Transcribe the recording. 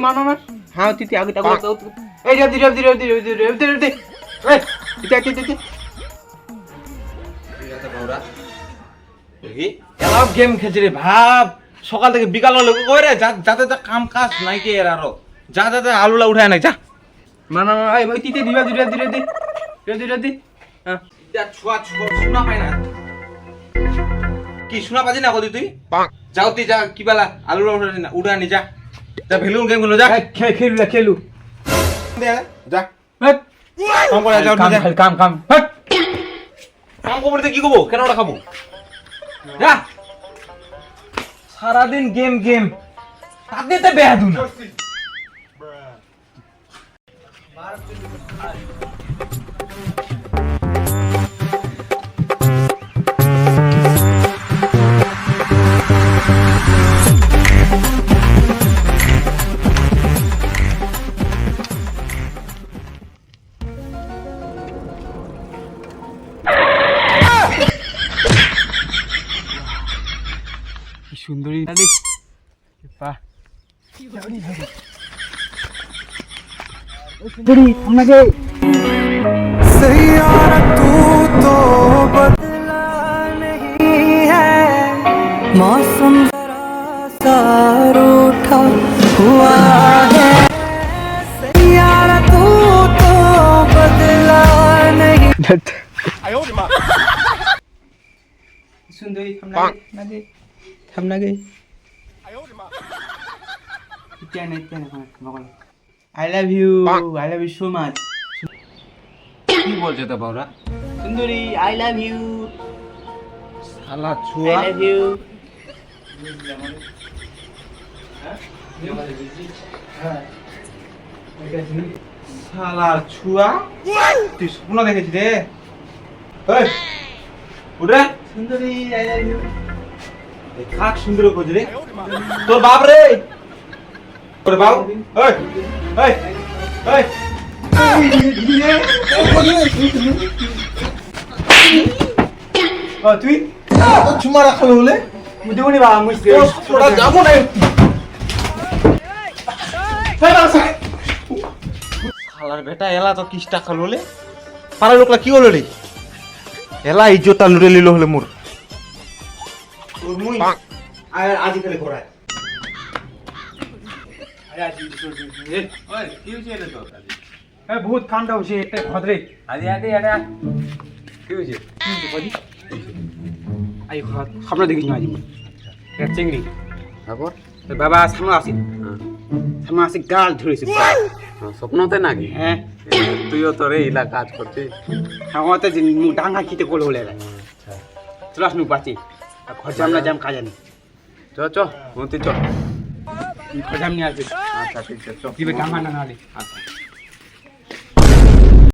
মানো মানো হ্যাঁ ভাব সকাল থেকে বিকাল হলে। কই রে যা- যাতে যা কাম কাজ নাই কি এর আরও? যা যাতে আলুলা উঠায় নাই যা। মানো এই অতি অতি ধীরে ধীরে ধীরে ধীরে ধীরে ধীরে ধীরে হ্যাঁ যা ছুয়া ছুয়া শোনা পাই না। কি শোনা পাচ্ছি না কদি তুই? যাও তুই যা কি বেলা আলুলা উঠাই না উঠা নি যা। যা ভেলুন গেম খেলো যা। খেলু। খেলু যা। কাম করে যাও কাম কাম কাম হেট। কাম করব কি করব? কেন ওটা খাব? যা। সারাদিন গেম গেম। তাতে তো বেহাদু না। কি সুন্দরী না দেখ বাহ বুড়ি আপনাকে मौसम जरा सा रूठा हुआ है यार तू तो बदला नहीं সুন্দরী থামনা थांब ना गे इतक्या नाही इतक्या नाही बघा I love you I love you so much কি বলছে তা বাবরা? সুন্দরী আই লাভ ইউ শালা ছুয়া। আই লাভ ইউ শালা ছুয়া। তুই স্বপ্ন দেখেছি রে। ওরে সুন্দরী আই লাভ ইউ সুন্দর রে তোর বাপ রে। তোর বাপ। এই এই এই। তুই? তো চুমা রাখল বলে? মুদিবনি বা মুইছে ওরা যাব না। শালার বেটা এলা তো কিসটা খালো বলে পাড়ার লোকলা কি হলো রে এলা ইজ্জতটা লুটে লিল হলে মোর। তোর মুই আর আজি খালি ঘোরায়। বহুত ঠান্ডা হচ্ছে একটা খদরে আদি আদি আদি কি হয়েছে আই খাবনা দেখিস না আজি এটা চিংড়ি। তারপর? তোর বাবা সামনে আসি। সামনে আসি গাল ধরেছে। স্বপ্নতে নাকি? হ্যাঁ। তুইও তোর এইলা কাজ করছিস তো ডাঙ্গা খিতে কোল হলে। চলাস নু পাচ্ছি খরচা আমরা যাম কাজে নি চ চ মন্ত্রী চ খরচা নিয়ে আসবে আচ্ছা ঠিক আছে চ দিবে ডাঙ্গা না নালে আচ্ছা।